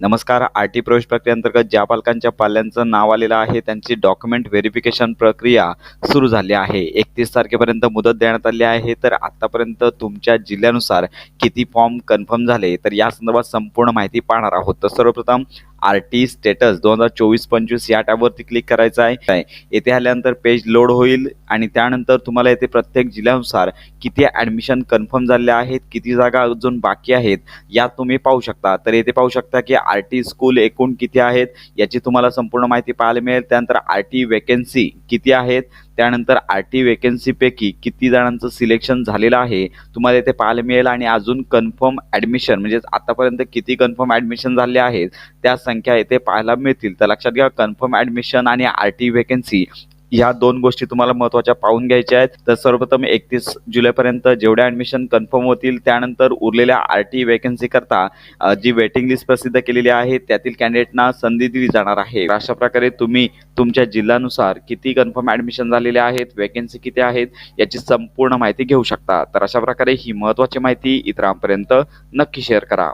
नमस्कार R T प्रवेश प्रक्रियेअंतर्गत ज्या पालकांच्या पाल्यांचं नाव आलेलं आहे त्यांची डॉक्युमेंट व्हेरिफिकेशन प्रक्रिया सुरू झाली आहे. एकतीस तारखेपर्यंत मुदत देण्यात आली आहे. तर आत्तापर्यंत तुमच्या जिल्ह्यानुसार किती फॉर्म कन्फर्म झाले तर या संदर्भात संपूर्ण माहिती पाहणार आहोत. तर सर्वप्रथम आर टी स्टेटस दोन हजार चोवीस पंचवीस या टॅबवरती क्लिक करायचं आहे. येथे आल्यानंतर पेज लोड होईल आणि त्यानंतर तुम्हाला येथे प्रत्येक जिल्ह्यानुसार किती ॲडमिशन कन्फर्म झाले आहेत किती जागा अजून बाकी आहेत यात तुम्ही पाहू शकता. तर येथे पाहू शकता की आर टी स्कूल एकूण किती आहेत याची तुम्हाला संपूर्ण माहिती पाहायला मिळेल. त्यानंतर आर टी वेकेन्सी किती आहेत? त्यानंतर आर टी वेकन्सीपैकी किती जणांचं सिलेक्शन झालेलं आहे? तुम्हाला इथे पाहायला मिळेल आणि अजून कन्फर्म ॲडमिशन म्हणजेच आतापर्यंत किती कन्फर्म ॲडमिशन झाले आहेत? त्या संख्या येथे पाहायला मिळतील. तर लक्षात घ्या कन्फर्म ॲडमिशन आणि आर टी वेकन्सी ह्या दोन गोष्टी तुम्हाला महत्त्वाच्या पाहून घ्यायच्या आहेत. तर सर्वप्रथम एकतीस जुलैपर्यंत जेवढ्या ॲडमिशन कन्फर्म होतील त्यानंतर उरलेल्या आर टी वेकेन्सी करता जी वेटिंग लिस्ट प्रसिद्ध केलेली आहे त्यातील कॅन्डिडेटना संधी दिली जाणार आहे. अशा प्रकारे तुम्ही तुमच्या जिल्ह्यानुसार किती कन्फर्म ॲडमिशन झालेले आहेत वॅकन्सी किती आहेत याची संपूर्ण माहिती घेऊ शकता. तर अशा प्रकारे ही महत्त्वाची माहिती इतरांपर्यंत नक्की शेअर करा.